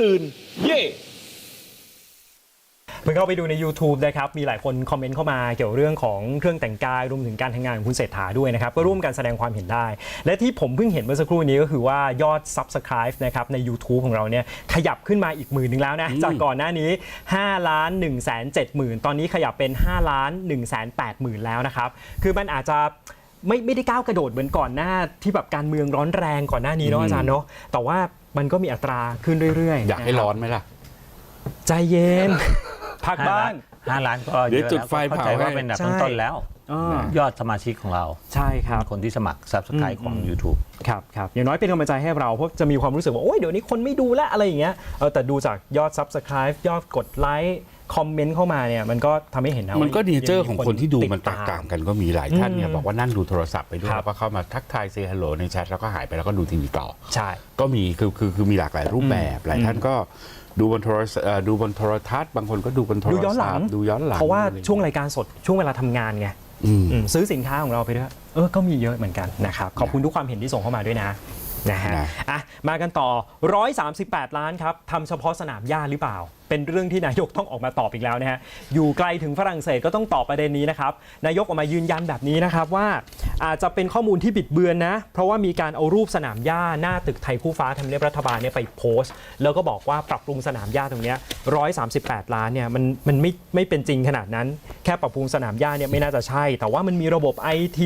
ตื่น เย่เพิ่งเข้าไปดูใน YouTube นะครับ มีหลายคนคอมเมนต์เข้ามาเกี่ยวเรื่องของเครื่องแต่งกาย รวมถึงการทำงานของคุณเศรษฐาด้วยนะครับ ก็ร่วมกันแสดงความเห็นได้ และที่ผมเพิ่งเห็นเมื่อสักครู่นี้ก็คือว่ายอด Subscribe นะครับใน YouTube ของเราเนี่ยขยับขึ้นมาอีกหมื่นหนึ่งแล้วนะ จากก่อนหน้านี้5ล้าน1แสน7หมื่นตอนนี้ขยับเป็น5ล้าน1แสน8หมื่นแล้วนะครับ คือมันอาจจะไม่ไม่ได้ก้าวกระโดดเหมือนก่อนหน้าที่แบบการเมืองร้อนแรงก่อนหน้านี้เนาะอาจารย์เนาะแต่ว่า มันก็มีอัตราขึ้นเรื่อยๆอยากให้ะคบร้อนไหมล่ะ ใจเย็น พักห้าบ้าล้าง นห้าล้านก็เดี๋ยวอะจุดแล้วไฟเข้าใจเผาว่าให้ เป็นอันดับใช่ต้นๆแล้วอ่ายอดสมาชิกของเรา ใช่ครับ คนที่สมัคร Subscribe ของ YouTube ครับครับอย่างน้อยเป็นกำลังใจให้เราเพราะจะมีความรู้สึกว่า โอ้ยเดี๋ยวนี้คนไม่ดูแลวอะไรอย่างเงี้ยเออแต่ดูจากยอด Subscribe ยอดกดไลค์ คอมเมนต์เข้ามาเนี่ยมันก็ทำให้เห็นนะมันก็ว่าเนเจอร์ของคนที่ดูมันติแตกต่างกันก็มีหลายท่านเนี่ยอืมบอกว่านั่งดูโทรศัพท์ไปด้วยครับแล้วก็เข้ามาทักทายเซฮัลโหลในแชทแล้วก็หายไปแล้วก็ดูทีวีต่อ ใช่ ก็มีคือคือคือมีหลากหลายรูปแบบหลายท่านก็ดูบนโทรศัพท์เอ่อดูบนโทรทัศน์บางคนก็ดูบนโทรดูย้อนหลัศัพงท์ดูย้อนหลังเพราะว่าอไอย่ช่วงรายการสดช่วงเวลาทำงานไงอืม อืมซื้อสินค้าของเราไปด้วยเออก็มีเยอะเหมือนกันนะครับขอบคุณทุกความเห็นที่ส่งเข้ามาด้วยนะนะฮะนะ อะมากันต่อ 138 ล้านครับทำเฉพาะสนามหญ้าหรือเปล่า เป็นเรื่องที่นายกต้องออกมาตอบอีกแล้วนะฮะอยู่ไกลถึงฝรั่งเศสก็ต้องตอบประเด็นนี้นะครับนายกออกมายืนยันแบบนี้นะครับว่าอาจจะเป็นข้อมูลที่บิดเบือนนะ เพราะว่ามีการเอารูปสนามหญ้าหน้าตึกไทยคู่ฟ้าทำเนียบรัฐบาลเนี่ยไปโพสต์ แล้วก็บอกว่าปรับปรุงสนามหญ้าตรงเนี้ย138ล้านเนี่ยมันมันไม่ไม่เป็นจริงขนาดนั้น แค่ปรับปรุงสนามหญ้าเนี่ยไม่น่าจะใช่ แต่ว่ามันมีระบบ IT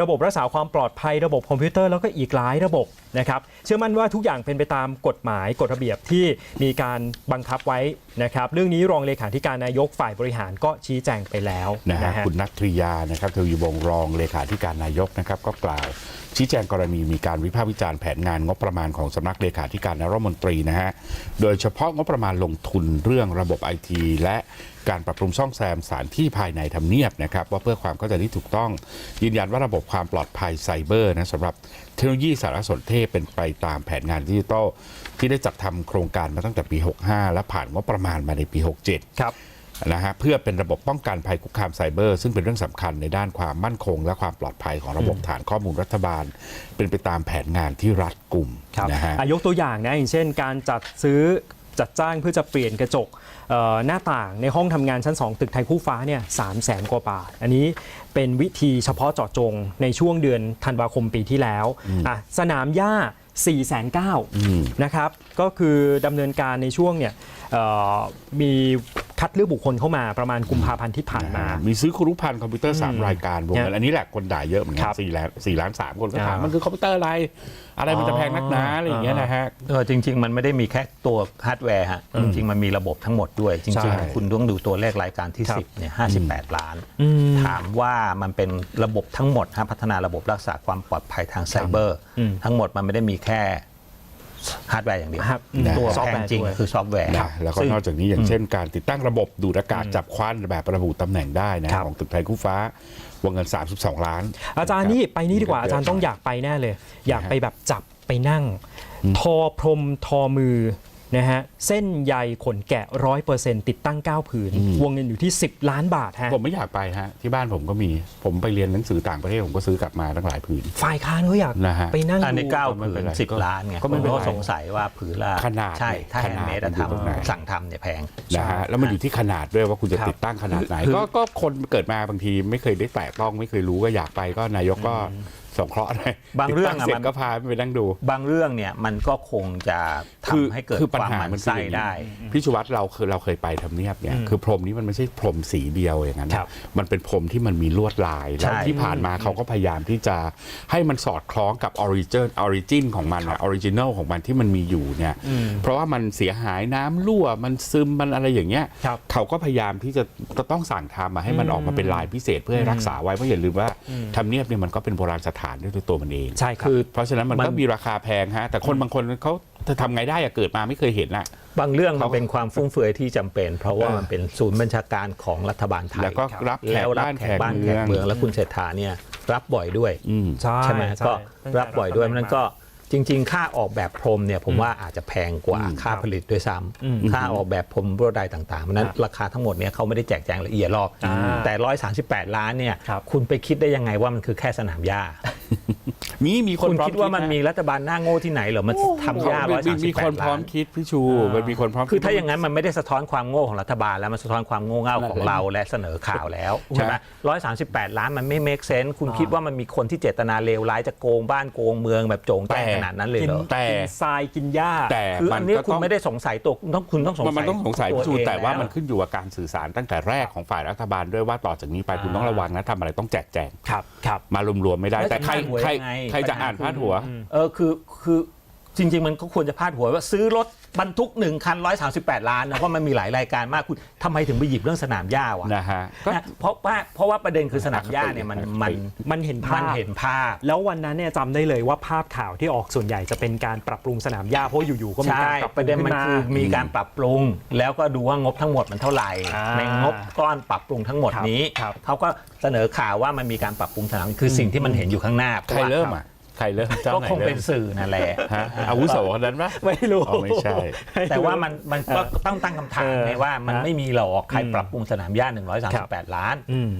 ระบบรักษาความปลอดภัยระบบคอมพิวเตอร์แล้วก็อีกหลายระบบนะครับเชื่อมั่นว่าทุกอย่างเป็นไปตามกฎหมายกฎระเบียบที่มีการบังคับไว้นะครับ เรื่องนี้รองเลขาธิการนายกฝ่ายบริหารก็ชี้แจงไปแล้วนะฮะนะฮะคุณนัททริยานะครับทวีวงศ์รองเลขาธิการนายกนะครับก็กล่าวชี้แจงกรณีมีการวิพากษ์วิจารณ์แผนงานงบประมาณของสำนักเลขาธิการนายรัฐมนตรีนะฮะโดยเฉพาะงบประมาณลงทุนเรื่องระบบไอทีและ การปรับปรุงซ่อมแซมสถานที่ภายในทำเนียบนะครับว่าเพื่อความเข้าใจที่ถูกต้อง ยืนยันว่าระบบความปลอดภัยไซเบอร์นะสำหรับเทคโนโลยีสารสนเทศเป็นไปตามแผนงานดิจิทัลที่ได้จัดทำโครงการมาตั้งแต่ปี 65 และผ่านงบประมาณมาในปี 67 ครับนะฮะเพื่อเป็นระบบป้องกันภัยคุกคามไซเบอร์ ซึ่งเป็นเรื่องสำคัญในด้านความมั่นคง และความปลอดภัยของระบบฐานข้อมูลรัฐบาล เป็นไปตามแผนงานที่รัดกลุ่มครับนะฮะอะยกตัวอย่างนะอย่างเช่น การจัดซื้อ จัดจ้างเพื่อจะเปลี่ยนกระจกเอ่อหน้าต่างในห้องทำงานชั้น 2 ตึกไทยคู่ฟ้าเนี่ยสามแสนกว่าบาท อันนี้เป็นวิธีเฉพาะเจาะจงในช่วงเดือนธันวาคมปีที่แล้วอะสนามหญ้า4 9 0 0อืม0นะครับ ก็คือดำเนินการในช่วงเนี่ยเอ่อมี คัดเลือกบุคคลเข้ามาประมาณกุมภาพันธ์ที่ผ่านมา มีซื้อครุพันธ์คอมพิวเตอร์3รายการวงเงินอันนี้แหละคนด่าเยอะเหมือนกัครันบสี่ล้านสี่ล้านสามคนก็ถามอ่ามัมันคือคอมพิวเตอร์อะไร อะไรมันจะแพงนักหนาอะไรอย่างเงี้ยนะฮะเออจริง ๆ มันไม่ได้มีแค่ตัวฮาร์ดแวร์ฮะจริง ๆ มันมีระบบทั้งหมดด้วยจใช่ริง ๆ คุณต้องดูตัวเลขรายการที่ครับ10เนี่ย58ล้านอืมถามว่ามันเป็นระบบทั้งหมดฮะพัฒนาระบบรักษาความปลอดภัยทางไซเบอร์อืมทั้งหมดมันไม่ได้มีแค่ ฮาร์ดแวร์อย่างเดียวครับตัวซอฟแพต์แวงร์จริงด้วย คือซอฟต์แวร์ นะแล้วก็ซึ่งนอกจากนี้อย่างเช่นการติดตั้งระบบดูดอากาศจับควันแบบระบุตำแหน่งได้นะครับ ของตึกไทยคู่ฟ้าวงเงิน 32 ล้านอาจารย์นี่ไปนี่ดีกว่าเยอะอาจารย์ต้องอยากไปแน่เลย อยากไปแบบจับไปนั่ง ทอพรมทอมือ นะฮะเส้นใยขนแกะร้อยเปอร์เซ็นต์ติดตั้ง 9 ผืน วงเงินอยู่ที่ 10 ล้านบาทฮะผมไม่อยากไปฮะที่บ้านผมก็มีผมไปเรียนหนังสือต่างประเทศผมก็ซื้อกลับมาตั้งหลายผืน ฝ่ายค้านเขาอยากนะฮะ ไปนั่งอันนี้ดู เก้าไม่ผืเป็นนไรสิบก็ล้านไงก็ไม่เป็นไรผมก็สงสัยว่าผืนละขนาดใช่ ถ้าขแฮนนาดด์เมดมันอยู่ตรงไหน ทำสั่งทำเนี่ยแพง นะฮะแล้วมันอยู่ที่ขนาดด้วยว่าคุณจะครับ ติดตั้งขนาดไหนคือก็ก็คนเกิดมาบางทีไม่เคยได้แตะต้องไม่เคยรู้ก็อยากไปก็นายกก็ สงเคราะห์หน่อยบางเรื่องติดอะตั้เสร็มัจนก็พาไปนั่งดู บางเรื่องเนี่ยมันก็คงจะทำคือให้เกิดคือปัญความหาหมันมันคือไส้อย่างนี้ ได้ พี่ชูวัตรเราคือเราเคยไปทำเนียบเนี่ยคือพรมนี้มันไม่ใช่พรมสีเดียวอย่างนั้นครับ มันเป็นพรมที่มันมีลวดลายแล้วใช่ ที่ผ่านมาเขาก็พยายามที่จะให้มันสอดคล้องกับออริจินออริจินของมันออริจินอลของมันที่มันมีอยู่เนี่ยเพราะว่ามันเสียหายน้ำรั่วมันซึมมันอะไรอย่างเงี้ยครับ เขาก็พยายามที่จะจะต้องสั่งทำมาให้มันออกมาเป็นลายพิเศษเพื่อให้รักษาไว้เพราะอย่าลืมว่าทำเนียบเนี่ยมันก็เป็นโบราณสถานด้วยตัวมันเองใช่ครับคือเพราะฉะนั้นมันมันก็มีราคาแพงฮะแต่คนบางคนเขาจะทำไงได้อะเกิดมาไม่เคยเห็นอะ บางเรื่องมัเขานเป็นความฟุ่มเฟือยที่จำเป็น เพราะว่าเออมันเป็นศูนย์บัญชาการของรัฐบาลไทยแล้วก็รับแขกแล้วรับบ้านแขแขกกบ้านเมืแของกเมือง แล้วคุณเศรษฐาเนี่ยรับบ่อยด้วยอืมใช่ใช่ไหมใช่ก็ตั้งแต่รับบ่อยด้วยตำแหนั้นก็ จริง ๆ ค่าออกแบบพรมเนี่ยผมว่าอาจจะแพงกว่าอืมค่าผลิตด้วยซ้อืมำค่าออกแบบพรมลวดลายต่างๆเพราะฉะนั้นราคาทั้งหมดเนี่ยเขาไม่ได้แจกแจงละเอียดหรอกอ่าแต่ 138 ล้านเนี่ยครับคุณไปคิดได้ยังไงว่ามันคือแค่สนามหญ้ามีมีคนคุณพร้อมคิดว่ามันะมีรัฐบาลหน้าโง่ที่ไหนเหรอมันทำยากร้อยมีสามสิมีบแปคนดพร้อล้ามนคิดพี่ชูมันมีคนพร้อมคือถ้าอย่างนั้นมันไม่ได้สะท้อนความโง่ของรัฐบาลแล้วมันสะท้อนความโง่เง่าของเราและเสนอข่าวแล้วใช่ไหมร้อยสามสิบแปดล้านมันไม่เมคเซนส์คุณคิดว่ามันมีคนที่เจตนาเลวร้ายจะโกงบ้านโกงเมืองแบบโจงแจ้งขนาดนั้นเลยกิเหรอแต่กินทรายกินหญ้าแต่คือมัอันนนี้ก็คุณต้องไม่ได้สงสัยตัวคุณต้องคุณต้องสงสัยมันต้องสงสัยพี่ชูเองแต่ว่าล้มันขึ้นอยู่กับการสื่อสารตั้งแต่แรกของฝ่ายรัฐบาลด้วยว่าต่อจากนี้ไปคุณต้องระวังนะทำอะไรต้องแจกแจง ครับครับ มารวมๆไม่ได้ แล้วแต่ใครจะพาดหัวใครยังไง ใครจะปัญหาอ่านคือพาดหัว เออคือคือจริง ๆ มันก็ควรจะพาดหัวว่าซื้อรถ บรรทุกหนึ่งคันร้อยสาสิบแปดล้านนะเพราะมันมีหลายรายการมากคุณทำไมถึงไปหยิบเรื่องสนามหญ้าวะนะฮะก็ นะเพราะว่าเพราะว่าประเด็นคือสนามหญ้าเนี่ยมันมันมันเห็นมัภานพเห็นภาพ แล้ววันนั้นเนี่ยจำได้เลยว่าภาพข่าวที่ออกส่วนใหญ่จะเป็นการปรับปรุงสนามหญ้าเพราะอยู่ๆก็มีใช่การปรับปปรุระงเด็นขึ้มันนมา คือมีการปรับปรุง แล้วก็ดูว่างบทั้งหมดมันเท่าไหร่ อ่าในงบก้อนปรับปรุงทั้งหมดนี้ ครับเขาก็เสนอข่าวว่ามันมีการปรับปรุงสนามคือสิ่งที่มันเห็นอยู่ข้างหน้าใครเริ่มอะ ใครเริ่มเจ้าก็ไหนคงเริ่เป็มนสื่อนั่นแหละ ฮะอาวุโสคนนั้นปะ ไม่รู้อ๋อไม่ใช่ แต่ว่ามันมันก็ต้องตั้งคำถามเออไงว่ามันฮะไม่มีหรอกใครอืมปรับปรุงสนามหญ้า138 ล้าน อืม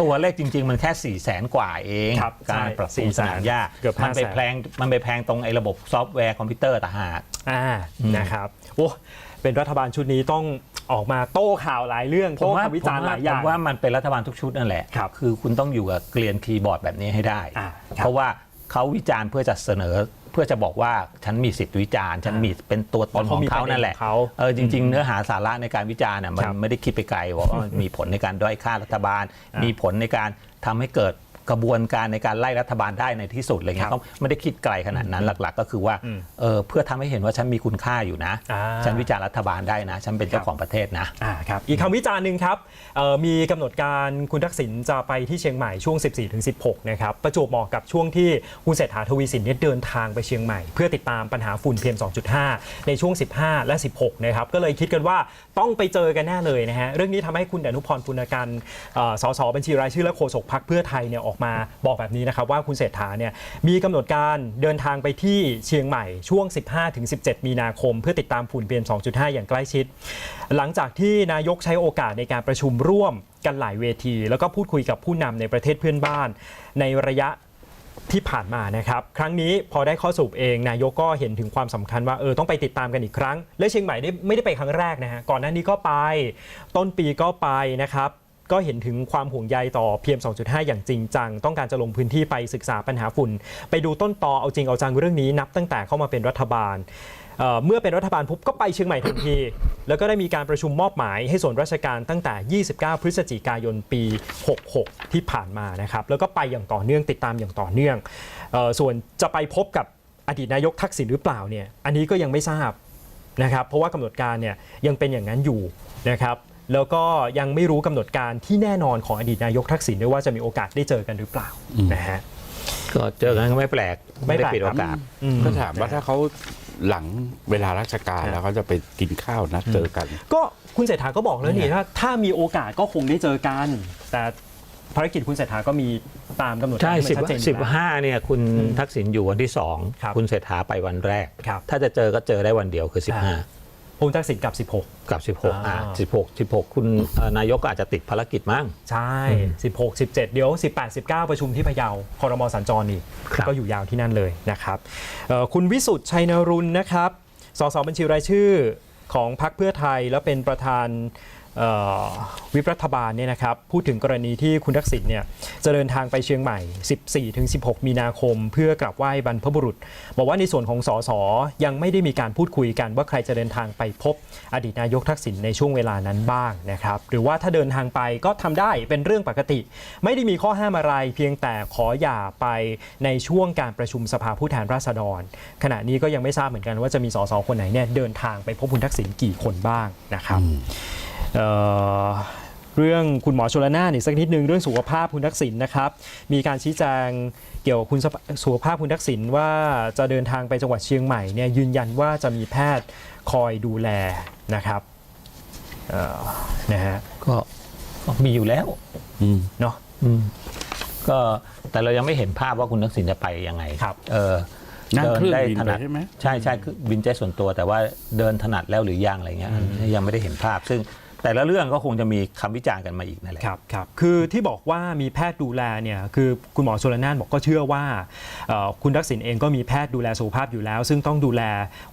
ตัวเลขจริง ๆ มันแค่4ี่แสนกว่าเองครับการใช่ปรับปรุงสนามหญ้าเกือบมันไป500,000 แพงมันไปแพงตรงไอ้ระบบซอฟต์แวร์คอมพิวเตอร์ต่างหาก อ่าอืมนะครับโอ้เป็นรัฐบาลชุดนี้ต้องออกมาโต้ข่าวหลายเรื่องผมโต้ว่าคำวิจารณ์หลายอย่าง ผมว่ามันเป็นรัฐบาลทุกชุดนั่นแหละครับคือคุณต้องอยู่กับเกลียนคีย์บอร์ดแบบนี้ให้ได้ อ่าครับเพราะว่า เขาวิจารณ์เพื่อจะเสนอเพื่อจะบอกว่าฉันมีสิทธิวิจารณ์ฉันมีเป็นตัวตนของเขานั่นแหละเขาเออจริง ๆ เนื้อหาสาระในการวิจารณ์น่ะมันครับไม่ได้คิดไปไกลว่ามันมีผลในการด้อยค่ารัฐบาลอ่ามีมีผลในการทำให้เกิด กระบวนการในการไล่รัฐบาลได้ในที่สุดอะไรเงี้ครัยบเขาไม่ได้คิดไกลขนาดนั้นหลัก ๆ ก็คือว่าอืมเออเพื่อทำให้เห็นว่าฉันมีคุณค่าอยู่นะอ่าฉันวิจารณ์รัฐบาลได้นะ ฉันเป็นเจ้าของประเทศนะอ่าครับอีกคำวิจารณ์หนึ่งครับเอ่อมีกำหนดการคุณทักษิณจะไปที่เชียงใหม่ช่วง 14-16 นะครับประจวบเหมาะกับช่วงที่คุณเศรษฐาทวีสินเนี่ยเดินทางไปเชียงใหม่ เพื่อติดตามปัญหาฝุ่น PM 2.5 ในช่วง 15 และ 16 นะครับก็เลยคิดกันว่าต้องไปเจอกันแน่เลยนะฮะเรื่องนี้ทำให้คุณอนุพรปุณกันเอ่อสสบัญชีรายชื่อและโฆษกพักเพื่อไทยเนี่ยออกมาบอกแบบนี้นะครับว่าคุณเศรษฐาเนี่ยมีกำหนดการเดินทางไปที่เชียงใหม่ช่วง 15-17 มีนาคม เพื่อติดตามฝุ่น PM 2.5 อย่างใกล้ชิด หลังจากที่นายกใช้โอกาสในการประชุมร่วมกันหลายเวที แล้วก็พูดคุยกับผู้นำในประเทศเพื่อนบ้าน ในระยะที่ผ่านมานะครับ ครั้งนี้พอได้ข้อสรุปเอง นายกก็เห็นถึงความสำคัญว่าเออต้องไปติดตามกันอีกครั้ง และเชียงใหม่ไม่ได้ไปครั้งแรกนะฮะก่อนหน้านี้ก็ไป ต้นปีก็ไปนะครับ ก็เห็นถึงความห่วงใยต่อ PM 2.5 อย่างจริงจัง ต้องการจะลงพื้นที่ไปศึกษาปัญหาฝุ่น ไปดูต้นตอเอาจริงเอาจังเรื่องนี้นับตั้งแต่เข้ามาเป็นรัฐบาลเอ่อเมื่อเป็นรัฐบาลปุ๊บก็ไปเชียงใหม่ทันที แล้วก็ได้มีการประชุมมอบหมายให้ส่วนราชการตั้งแต่ 29 พฤศจิกายนปี 66 ที่ผ่านมานะครับ แล้วก็ไปอย่างต่อเนื่องติดตามอย่างต่อเนื่องเออส่วนจะไปพบกับอดีตนายกทักษิณหรือเปล่าเนี่ย อันนี้ก็ยังไม่ทราบนะครับ เพราะว่ากำหนดการเนี่ยยังเป็นอย่างนั้นอยู่นะครับ แล้วก็ยังไม่รู้กำหนดการที่แน่นอนของอดีตนายกทักษิณด้วยว่าจะมีโอกาสได้เจอกันหรือเปล่านะฮะก็เจอกันก็ไม่แปลกไม่ไม่แปลได้กปิดโอกาสอืมก็ถามว่าถ้าเขาหลังเวลาราชการแล้วเขาจะไปกินข้าวนัดเจอกัน ก็คุณเศรษฐาก็บอกแล้วนี่ถ้าถ้ามีโอกาสก็คงได้เจอกัน แต่ภารกิจคุณเศรษฐาก็มีตามกำหนดใช่การที่มันชัดเจนอยู่สิบแล้วห้าเนี่ยคุณทักษิณอยู่วันที่สองครับคุณเศรษฐาไปวันแรกครับถ้าจะเจอก็เจอได้วันเดียวคืออ่า คุณทักษิณกับ 16 15กับ 16อ่าอ่า 16 16 คุณเอ่อนายกก็อาจจะติดภารกิจมั้ง ใช่ 16 17 เดี๋ยว 18 19 ประชุมที่พะเยาคอรมอสัญจรอีกครับ ก็อยู่ยาวที่นั่นเลยนะครับเอ่อคุณวิสุทธ์ชัยนรุณนะครับสสบัญชีรายชื่อของพรรคเพื่อไทย และเป็นประธานเอ่อ วิปรัฐบาลเนี่ยนะครับพูดถึงกรณีที่คุณทักษิณเนี่ยจะเดินทางไปเชียงใหม่ 14-16 มีนาคม เพื่อกราบไหว้บรรพบุรุษ บอกว่าในส่วนของสสยังไม่ได้มีการพูดคุยกันว่าใครจะเดินทางไปพบอดีตนายกทักษิณในช่วงเวลานั้นบ้างนะครับหรือว่าถ้าเดินทางไปก็ทำได้เป็นเรื่องปกติ ไม่ได้มีข้อห้ามอะไร เพียงแต่ขออย่าไปในช่วงการประชุมสภาผู้แทนราษฎร ขณะนี้ก็ยังไม่ทราบเหมือนกันว่าจะมีสสคนไหนเนี่ยเดินทางไปพบคุณทักษิณกี่คนบ้างนะครับ เอ่อเรื่องคุณหมอชลนานอีกสักนิดนึงเรื่องสุขภาพคุณทักษิณนะครับ มีการชี้แจงเกี่ยวกับคุณสภสุขภาพคุณทักษิณว่าจะเดินทางไปจังหวัดเชียงใหม่เนี่ยยืนยันว่าจะมีแพทย์คอยดูแลนะครับเอ่อนะฮะก็ก็มีอยู่แล้วอืมเนาะอืมก็แต่เรายังไม่เห็นภาพว่าคุณทักษิณจะไปยังไงครับ เออนั่งเครื่องได้บินถไปนัดใช่ไหมใช่ใช่คือบินเจ็ตส่วนตัวแต่ว่าเดินถนัดแล้วหรือยังอะไรเงี้ยอันนี้ยังไม่ได้เห็นภาพ ซึ่ง แต่ละเรื่องก็คงจะมีคำวิจารณ์กันมาอีกนั่นแหละครับครับคือที่บอกว่ามีแพทย์ดูแลเนี่ยคือคุณหมอชลนานบอกก็เชื่อว่าคุณทักษิณเองก็มีแพทย์ดูแลสุขภาพอยู่แล้ว ซึ่งต้องดูแล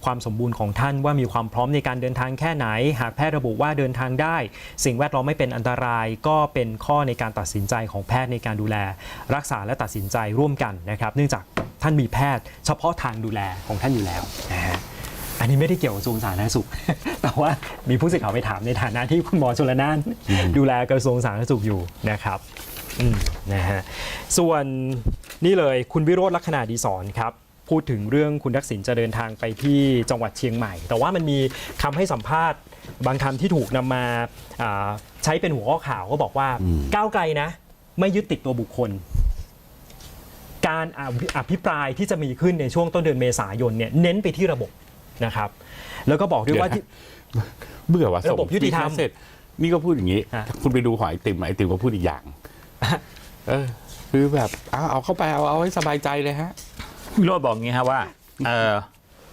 ความสมบูรณ์ของท่านว่ามีความพร้อมในการเดินทางแค่ไหน หากแพทย์ระบุว่าเดินทางได้ สิ่งแวดล้อมไม่เป็นอันตราย ก็เป็นข้อในการตัดสินใจของแพทย์ในการดูแล รักษาและตัดสินใจร่วมกันนะครับ เนื่องจากท่านมีแพทย์เฉพาะทางดูแลของท่านอยู่แล้วนะฮะ นนี้ไม่ได้เกี่ยวกับกระทรวงสาธารณสุข แต่ว่ามีผู้สื่อข่าวไปถามในฐานะที่คุณหมอชลนานดูแลกระทรวงสาธารณสุขอยู่นะครับอืมนะฮะส่วนนี่เลยคุณวิโรธลักษณะดีสอนครับพูดถึงเรื่องคุณทักษิณจะเดินทางไปที่จังหวัดเชียงใหม่ แต่ว่ามันมีคำให้สัมภาษณ์บางคำที่ถูกนำมาอ่าใช้เป็นหัวข้อข่าวก็บอกว่าก้าวไกลนะ ไม่ยึดติดตัวบุคคล การอภิอภิปรายที่จะมีขึ้นในช่วงต้นเดือนเมษายนเนี่ยเน้นไปที่ระบบ นะครับ แล้วก็บอกด้วยว่าที่ เบื่อว่าระบบยุติธรรมเสร็จ นี่ก็พูดอย่างนี้ ฮะ คุณไปดูหอยติมไอติมก็พูดอีกอย่าง เออ คือแบบเอาเอาเข้าไปเอาเอาให้สบายใจเลยฮะ วิโรจน์บอกงี้ฮะว่าเอ่อ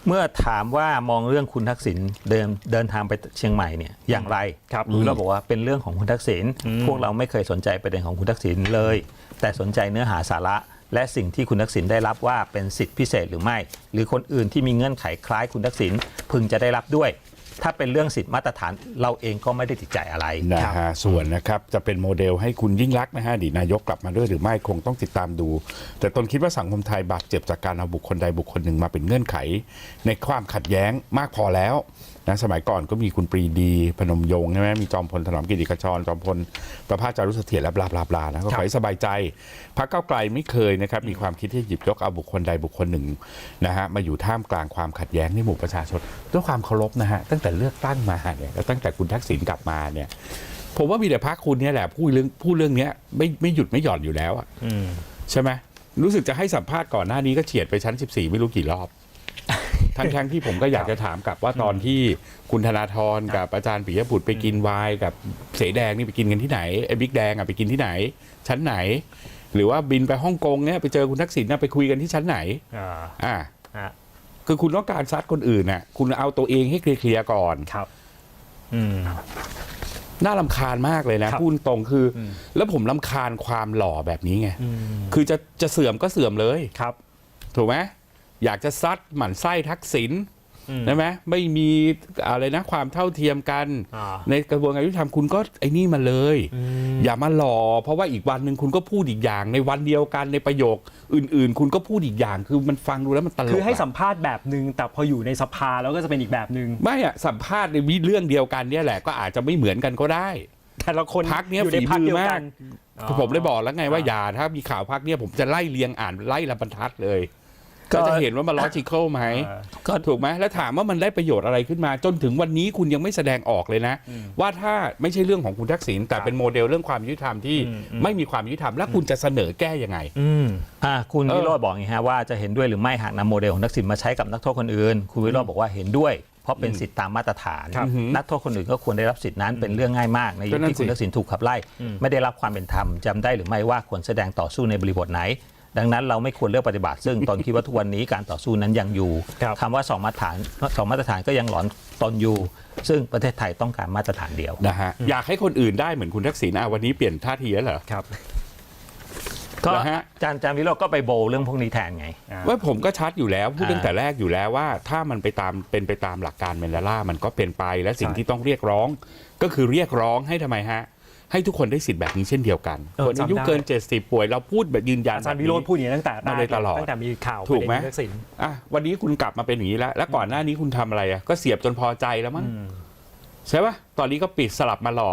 เมื่อถามว่ามองเรื่องคุณทักษิณเดินเดินทางไปเชียงใหม่เนี่ยอย่างไรครับวิโรจน์บอกว่าเป็นเรื่องของคุณทักษิณพวกเราไม่เคยสนใจประเด็นของคุณทักษิณเลย แต่สนใจเนื้อหาสาระ และสิ่งที่คุณทักษิณได้รับว่าเป็นสิทธิพิเศษหรือไม่ หรือคนอื่นที่มีเงื่อนไขคล้ายคุณทักษิณพึงจะได้รับด้วย ถ้าเป็นเรื่องสิทธิมาตรฐานเราเองก็ไม่ได้ติดใจอะไรนะฮะส่วนนะครับจะเป็นโมเดลให้คุณยิ่งรักษณ์นะฮะอดีตนายกกลับมาด้วยหรือไม่คงต้องติดตามดู แต่ตนคิดว่าสังคมไทยบาดเจ็บจากการเอาบุคคลใดบุคคลหนึ่งมาเป็นเงื่อนไข ในความขัดแย้งมากพอแล้ว นะสมัยก่อนก็มีคุณปรีดีพนมยงใช่ไหมมีจอมพลถนอมกิติขจรจอมพลประภาสจารุเสถียรและบลาบลาบลานะก็ขอให้สบายใจพรรคเก้าไกลไม่เคยนะครับมีความคิดที่หยิบยกเอาบุคคลใดบุคคลหนึ่งนะฮะมาอยู่ท่ามกลางความขัดแย้งในหมู่ประชาชนด้วยความเคารพนะฮะตั้งแต่เลือกตั้งมาเนี่ยแล้วตั้งแต่คุณทักษิณกลับมาเนี่ยผมว่ามีแต่พักคุณเนี่ยแหละพูดเรื่องพูดเรื่องเนี้ยไม่ไม่หยุดไม่หย่อนอยู่แล้วอะอืมใช่ไหมรู้สึกจะให้สัมภาษณ์ก่อนหน้านี้ก็เฉียดไปชั้น 14 ไม่รู้กี่รอบ ทั้งทั้งที่ผมก็อยากจะถามกลับว่าตอนที่คุณธนาธรกับอาจารย์ปิยบุตรไปกินไวน์กับเสแดงนี่ไปกินกันที่ไหนไอ้บิ๊กแดงอะไปกินที่ไหน ชั้นไหน หรือว่าบินไปฮ่องกงเนี่ยไปเจอคุณทักษิณน่ะไปคุยกันที่ชั้นไหนอ่าอ่าฮะคือคุณต้องการซัดคนอื่นน่ะ คุณเอาตัวเองให้เคลียร์ๆก่อนครับ อืมน่าลำคาญมากเลยนะครับพูดตรงคืออมแล้วผมลำคาญความหล่อแบบนี้ไงอืมคือจะจะเสื่อมก็เสื่อมเลยครับ ถูกไหม อยากจะซัดหมั่นไส้ทักษิณอืมใช่ไหมไม่มีอะไรนะความเท่าเทียมกันอ่าในกระบวนการยุติธรรมคุณก็ไอ้นี่มาเลยอืมอย่ามาหล่อเพราะว่าอีกวันหนึ่งคุณก็พูดอีกอย่าง ในวันเดียวกันในประโยคอื่น ๆ คุณก็พูดอีกอย่างคือมันฟังดูแล้วมันตลกคือให้ะสัมภาษณ์แบบหนึ่งแต่พออยู่ในสภาแล้วก็จะเป็นอีกแบบหนึ่งไม่อะสัมภาษณ์ในวิเรื่องเดียวกันเนี่ยแหละก็อาจจะไม่เหมือนกันก็ได้แต่ละคนพักเนี้ยอยู่ในฝีพักมือเดียวมากักนผมเลยบอกแล้วไงว่าอย่าถ้ามีข่าวพักเนี่ยผมจะไล่เรียงอ่านไล่ละบรรทัดเลย ก็ก็จะเห็นว่ามัน logical ไหมเออก็ถูกไหมแล้วถามว่ามันได้ประโยชน์อะไรขึ้นมา จนถึงวันนี้คุณยังไม่แสดงออกเลยนะ ว่าถ้าไม่ใช่เรื่องของคุณทักษิณแต่เป็นโมเดลเรื่องความยุติธรรมที่อืมอืมไม่มีความยุติธรรมแล้วคุณจะเสนอแก้ยังไงอืมอ่าคุณเออวิโรจน์บอกอย่างนี้ฮะว่าจะเห็นด้วยหรือไม่หากนำโมเดลของทักษิณมาใช้กับนักโทษคนอื่น คุณวิโรจน์บอกว่าเห็นด้วยเพราะเป็นสิทธิตามมาตรฐานครับนักโทษคนอื่นก็ควรได้รับสิทธินั้นเป็นเรื่องง่ายมาก ในยุคที่คุณทักษิณถูกขับไล่ ไม่ได้รับความเป็นธรรมจำได้หรือไม่ว่าควรแสดงต่อสู้ในบริบทไหน ดังนั้นเราไม่ควรเลือกปฏิบัติ ซึ่งตอนคิดว่าทุกวันนี้การต่อสู้นั้นยังอยู่ครับคำว่าสองมาตรฐานสองมาตรฐานก็ยังหลอนตนอยู่ ซึ่งประเทศไทยต้องการมาตรฐานเดียวนะฮะอยากให้คนอื่นได้เหมือนคุณทักษิณอะวันนี้เปลี่ยนท่าทีแล้วเหรอครับก็เหรอฮะอาจารย์อาจารย์วิโรจน์ก็ไปโบว์เรื่องพวกนี้แทนไง ว่าผมก็ชัดอยู่แล้วพูดอ่าตั้งแต่แรกอยู่แล้วว่าถ้ามันไปตามเป็นไปตามหลักการเมนเดล่ามันก็เป็นไปและสิ่งใช่ที่ต้องเรียกร้อง ก็คือเรียกร้องให้ทำไมฮะ ให้ทุกคนได้สิทธิ์แบบนี้เช่นเดียวกัน เออคนอายุจำได้ เกิน 70 ป่วยเราพูดแบบยืนยันอาจารย์แบบวินี้โรจน์พูดอย่างนี้ตั้งแต่แรมาโดยตลอดตั้งแต่มีข่าวถูกไหม ประเด็นคุณทักษิณอะวันนี้คุณกลับมาเป็นอย่างนี้แล้ว แล้วก่อนหน้านี้คุณทำอะไรอะก็เสียบจนพอใจแล้วมั้ง อืม ใช่ปะตอนนี้ก็ปิดสลับมารอ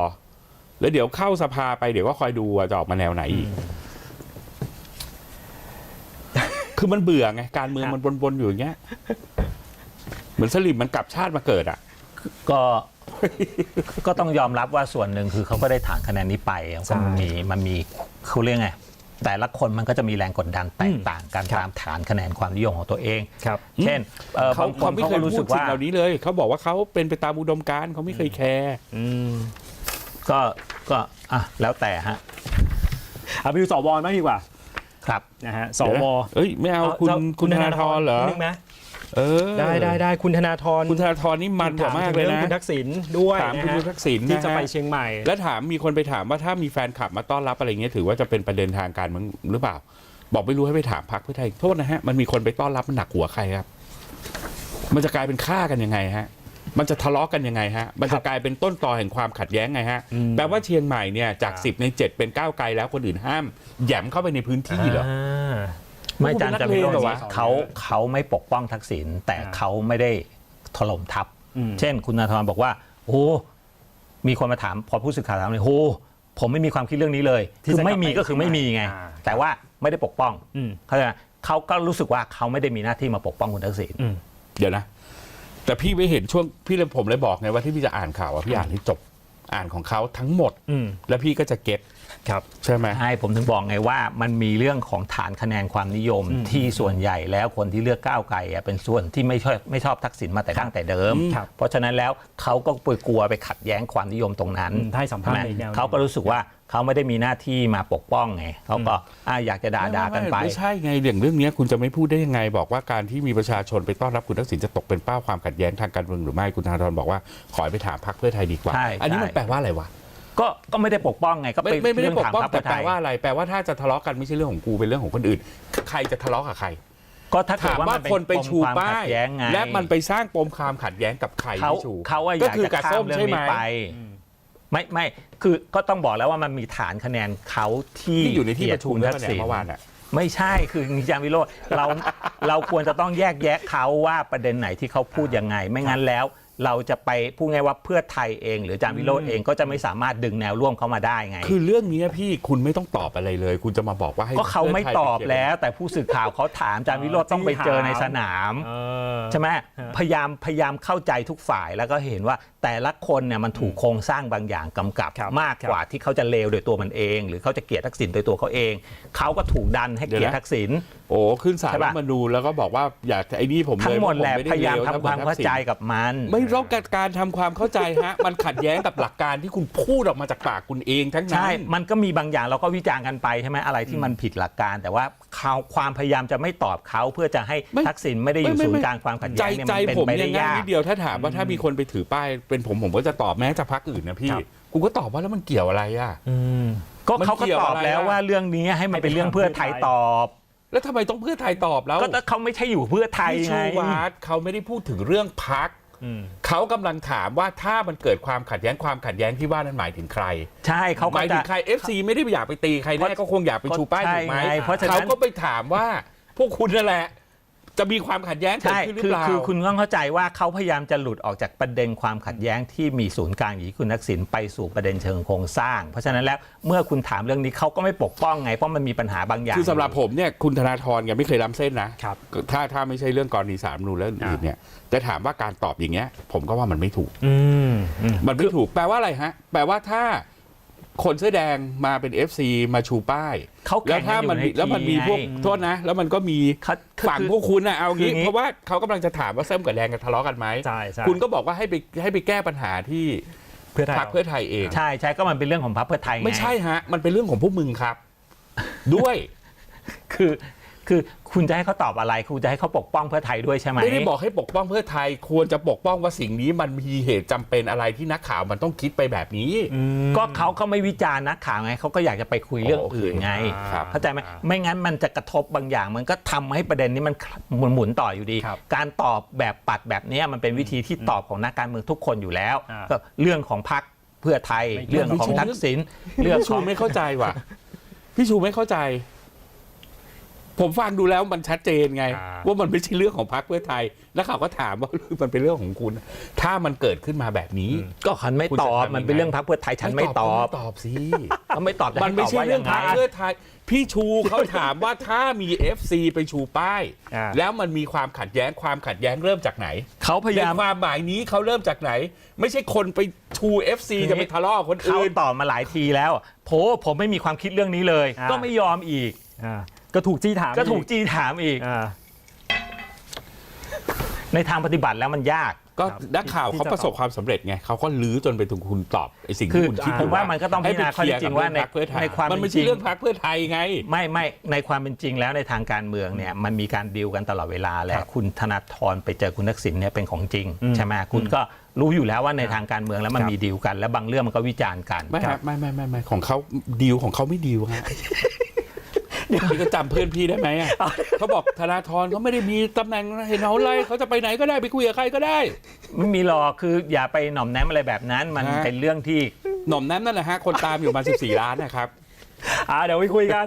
แล้วเดี๋ยวเข้าสภาไปเดี๋ยวก็คอยดูว่าจะออกมาแนวไหนอีก คือมันเบื่อไง การเมืองมันวนๆอยู่อย่างเงี้ย เหมือนสลิมมันกลับชาติมาเกิดอะ ก็ ก็ต้องยอมรับว่าส่วนหนึ่งคือเขาก็ได้ฐานคะแนนนี้ไปก็มันมีมันมีเขาเรียกไงแต่ละคนมันก็จะมีแรงกดดันแตกต่างกันตามฐานคะแนนความนิยมของตัวเอง ครับ เช่นเอ่อเขาบางคเขานไม่เขาเคก็ยรู้พูสึดกสิ่ว่างเหล่านี้เลย เขาบอกว่าเขาเป็นไปตามอุดมการณ์เขาไม่เคยแคร์อืมก็ก็อะแล้วแต่ฮะเอาไปดูสวบ้างดีกว่า ครับนะฮะสเดี๋ยววนะเอ้ยไม่เอาคุณจ้คุณธนาธรเหรอนิดนึงไหม เออได้ได้ได้คุณธนาธรคุณธนาธรนี่มันกว่ามากเลยถถึงนะรื่องคุณทักษิณด้วยถามนะคุณฮะทักษิณที่นะจะฮะไปเชียงใหม่ แล้วถามมีคนไปถามว่าถ้ามีแฟนคลับมาต้อนรับอะไรเงี้ยถือว่าจะเป็นประเด็นทางการเมืองหรือเปล่า บอกไม่รู้ให้ไปถามพรรคเพื่อไทยโทษนะฮะมันมีคนไปต้อนรับมันหนักหัวใครครับ มันจะกลายเป็นฆ่ากันยังไงฮะมันจะทะเลาะกันยังไงฮะ มันจะกลายเป็นต้นตอแห่งความขัดแย้งไงฮะอืมแปลว่าเชียงใหม่เนี่ยจากครับสิบในเจ็ดเป็นก้าวไกลแล้วคนอื่นห้ามแหยมเข้าไปในพื้นที่เหรอา ไม่จานจะคุณเป็นนักเลงไม่เหรอวะเขาเขาไม่ปกป้องทักษิณแต่อ่าเขาไม่ได้ถล่มทับอืมเช่น คุณนาธรบอกว่า โอ้มีคนมาถามพอผู้สื่อข่าวถามเลยโอ้ผมไม่มีความคิดเรื่องนี้เลยที่คือจะไม่มีกลับไปก็คือไม่มีไงอ่าแต่ว่าไม่ได้ปกป้องอืมเขาใจไหมเขาก็รู้สึกว่าเขาไม่ได้มีหน้าที่มาปกป้องคุณทักษิณอืมเดี๋ยวนะ แต่พี่ไม่เห็นช่วงพี่เลยผมเลยบอกไงว่าที่พี่จะอ่านข่าวว่าพี่อ่านให้จบอ่านของเขาทั้งหมดอืมแล้วพี่ก็จะเก็ต ครับใช่ไหมใช่ผมถึงบอกไงว่ามันมีเรื่องของฐานคะแนนความนิยมอืมที่ส่วนใหญ่แล้วคนที่เลือกก้าวไกลอะเป็นส่วนที่ไม่ชอบไม่ชอบทักษิณมาแต่ตั้งแต่เดิมครับเพราะฉะนั้นแล้วเขาก็ไปกลัวไปขัดแย้งความนิยมตรงนั้นอืมให้สัมภาษณ์ใช่ไหในแนวนี้เขาก็รู้สึกว่าเขาไม่ได้มีหน้าที่มาปกป้องไงเขาก็อะอยากจะด่าด่ากันไปไม่ใช่ไงอย่างเรื่องเนี้ยคุณจะไม่พูดได้ยังไง บอกว่าการที่มีประชาชนไปต้อนรับคุณทักษิณจะตกเป็นเป้าความขัดแย้งทางการเมืองหรือไม่คุณธนาธรบอกว่าขอให้ไปถามพรรคเพื่อไทยดีกว่าใช่อันนี้ใช่มันแปลว่าอะไรวะ ก็ก็ไม่ได้ปกป้องไงก็ไม่เป็นไม่ไม่ได้เรื่องปกถามป้องพรรคแต่เพื่อแปไทลยว่าอะไรแปลว่าถ้าจะทะเลาะกันไม่ใช่เรื่องของกูเป็นเรื่องของคนอื่น ใครจะทะเลาะกับใคร ก็ถ้าเกิดถามว่าว่ามันเป็นคนไปชูปมความป้าขัยดแย้งไงและมันไปสร้างปมความขัดแย้งกับใครเขาที่ชู เขาว่าอก็ยากคือจะกับข้าส้มมเรื่องใช่ไหม นี้ไป ไม่ไม่คือก็ต้องบอกแล้วว่ามันมีฐานคะแนนเขาที่ที่อยู่ในที่ประชุมเกลีแล้ยวดก็คุณทักษิณเนี่ยเมื่อวานอะ ไม่ใช่คือนิจามวิโรจน์เรา เราควรจะต้องแยกแยะเขาว่าประเด็นไหนที่เขาพูดยังไง ไม่งั้นแล้ว เราจะไปพูดไงายว่าเพื่อไทยเอง หรืออาจารย์วิโรจน์เองก็จะไม่สามารถดึงแนวร่วมเข้ามาได้ไง คือเรื่องนี้พี่คุณไม่ต้องตอบอะไรเลย คุณจะมาบอกว่าให้ก็เขาไม่พื่ทยตอบไปเขียนแล้ว แต่ผู้สื่อข่าวเขาถามอาจารย์วิโรจน์ต้องไปเจอในสนามเออใช่ไหมฮะพยายามพยายามเข้าใจทุกฝ่ายแล้วก็เห็นว่าแต่ละคนเนี่ยมันถูกโครงสร้างบางอย่างกำกับครับ มากกว่าที่เขาจะเลวโดยตัวมันเอง หรือเขาจะเกลียดทักษิณโดยตัวเขาเองเขาก็ถูกดันให้เกลียดทักษิณ โอ้ขึ้นศาลใช่แล้ปะวมาดูแล้วก็บอกว่าอยากไอ้นี่ผมเลยทั้งหมดแหละผไไพยายามเลทำความเข้าใจกับมัน ไม่รอกการทำความเข้าใจฮะ มันขัดแย้งกับหลักการที่คุณพูดออกมาจากปากคุณเองทั้งนั้ใช่นมันก็มีบางอย่างเราก็วิจารณ์กันไปใช่ไหมอะไรที่มันผิดหลักการ แต่ว่าเขาความพยายามจะไม่ตอบเขาเพื่อจะให้ไม่ ทักษิณไม่ได้อยู่ไม่ศูนไม่ย์กลางความขัดใจแย้งเนี่ยใจมันเป็นผมไปเนี่ได้ยง่ายยาก นิดเดียวถ้าถามว่าถ้ามีคนไปถือป้ายเป็นผมผมก็จะตอบแม้จะพักอื่นนะพี่ครับ กูก็ตอบว่าแล้วมันเกี่ยวอะไรอะอืมก็มันเขาก็เกี่ยวตอบอะไรแล้วอะ ว่าเรื่องนี้ให้มันเป็นเรื่องเพื่อไทยตอบ แล้วทำไมต้องเพื่อไทยตอบแล้วก็เขาไม่ใช่อยู่เพื่อไทยพี่ไง ชูวัฒน์เขาไม่ได้พูดถึงเรื่องพักอืมเขากำลังถามว่าถ้ามันเกิดความขัดแย้งความขัดแย้งที่ว่านั้นหมายถึงใครใช่เขาหก็มายถึจะ งใคร FC ไม่ได้อยากไปตีใครเพแน่ราะก็คงอยากไปชูป้ายใช่ถูกไหมไงเพราะฉะนั้น เขาก็ไปถามว่าพวกคุณนั่นแหละ จะมีความขัดแย้งเกิดใช่ขึ้นหรืคืออเปล่า คือคุณต้องเข้าใจว่าเขาพยายามจะหลุดออกจากประเด็นความขัดแย้งที่มีศูนย์กลางอยู่ที่คุณทักษิณไปสู่ประเด็นเชิงโครงสร้าง เพราะฉะนั้นแล้วเมื่อคุณถามเรื่องนี้เขาก็ไม่ปกป้องไงเพราะมันมีปัญหาบางอย่างคือสำหรับผมเนี่ยคุณธนาธรยังไม่เคยล้ำเส้นนะครับ ถ้าถ้าไม่ใช่เรื่องกรณีสามนูนแล้วอื่นๆเนี่ยแต่ถามว่าการตอบอย่างเงี้ย ผมก็ว่ามันไม่ถูก อืมอืม มันไม่ถูกแปลว่าอะไรฮะ แปลว่าถ้า คนเสื้อแดงมาเป็น FC มาชูป้ายเขาแล้แข่วงถ้ากันอมันยู่ในมีแล้วมันมีพวกทีไง โทษนะ แล้วมันก็มีเขาคือฝั่งคือพวกคุณนะเอาคืองี้อย่างงี้ เพราะว่าเขากำลังจะถามว่าเส้มกับแดงกันทะเลาะกันไหมใช่ใช่คุณก็บอกว่าให้ไปให้ไปแก้ปัญหาที่เพื่อไทยพรรคเพื่อไทยเอง ใช่ใช่ก็มันเป็นเรื่องของพรรคเพื่อไทยไงไม่ใช่ฮะ มันเป็นเรื่องของพวกมึงครับ ด้วย คือ คือคุณจะให้เขาตอบอะไร คุณจะให้เขาปกป้องเพื่อไทยด้วยใช่ไหม ไม่ได้บอกให้ปกป้องเพื่อไทย ควรจะปกป้องว่าสิ่งนี้มันมีเหตุจำเป็นอะไรที่นักข่าวมันต้องคิดไปแบบนี้อืมก็เขาก็ไม่วิจารณ์นักข่าวไงเขาก็อยากจะไปคุยเรื่องโอเคอื่นไงครับ เข้าใจไหมไม่งั้นมันจะกระทบบางอย่าง มันก็ทำให้ประเด็นนี้มันหมุนหมุนๆต่ออยู่ดี ครับการตอบแบบปัดแบบเนี้ยมันเป็นวิธีที่ตอบของนักการเมืองทุกคนอยู่แล้วอ่า ก็เรื่องของพรรคเพื่อไทยไม่เรื่องของทักษิณเรื่องพี่ขชูอง ไม่เข้าใจว่ะ พี่ชูไม่เข้าใจ ผมฟังดูแล้วมันชัดเจนไง อ่า ว่ามันไม่ใช่เรื่องของพรรคเพื่อไทยแล้วเขาก็ถามว่า มันเป็นเรื่องของคุณ ถ้ามันเกิดขึ้นมาแบบนี้ ก็ฉันไม่คุณตจะอบ ทำยังไง มันเป็นเรื่องพรรคเพื่อไทยฉันไม่ตอบก็ตอบสิ ก็ไม่ตอบจะมันให้ไม่ตอบใช่ว่าเรื่ยัองงไงพรรคเพื่อไทย พี่ชูเขาถามว่าถ้ามี FC ไปชูป้าย อ่า แล้วมันมีความขัดแย้งความขัดแย้งเริ่มจากไหนเขาพยาในยามความหมายนี้เขาเริ่มจากไหน ไม่ใช่คนไปชู FC จะไปทะเลาะกับคนเขาอื่น ตอบมาหลายทีแล้วโผผมไม่มีความคิดเรื่องนี้เลย อ่า ก็ไม่ยอมอีก อ่า ก็ถูกจี้ถามก็ถูกจี้ถามอีก อ่า ในทางปฏิบัติแล้วมันยาก ก็ก็ครับนักข่าวที่เขาจะประสบตอบความสำเร็จไงเขาก็ลื้อจนไปถึงคุณตอบไอ้สิ่งคืที่อคุณคิดผมว่ามันก็ต้องพิจารณาข้อเท็จจริงว่าในให้ไปเคลียร์กับเรื่องพรรคเพื่อไทยในความมันไม่เป็นจริใช่ง เรื่องพรรคเพื่อไทยไง ไม่ไม่ในความเป็นจริงแล้วในทางการเมืองเนี่ยมันมีการดีลกันตลอดเวลาแหครัละบคุณธนาธรไปเจอคุณทักษิณเนี่ยเป็นของจริงอืมใช่ไหมคุณก็รู้อยู่แล้วว่าในทางการเมืองแล้วมันครับมีดีลกัน และบางเรื่องมันก็วิจารณ์กัน ไม่ครับไม่ไม่ไม่ไม่ของเขาดีลของเขาไม่ดีลฮะ พี่ก็จำเพื่อนพี่ได้ไหมอะเขาบอกธนาธรเขาไม่ได้มีตำแหน่งเห็นเอาไรเขาจะไปไหนก็ได้ไปคุยกับใครก็ได้ ไม่มีหรอกคืออย่าไปหน่อมแนมอะไรแบบนั้น มันฮะ เป็นเรื่องที่ หน่อมแนมนั่นแหละฮะคนตามอยู่มา 14 ล้านนะครับ อ่าเดี๋ยวไปคุยกัน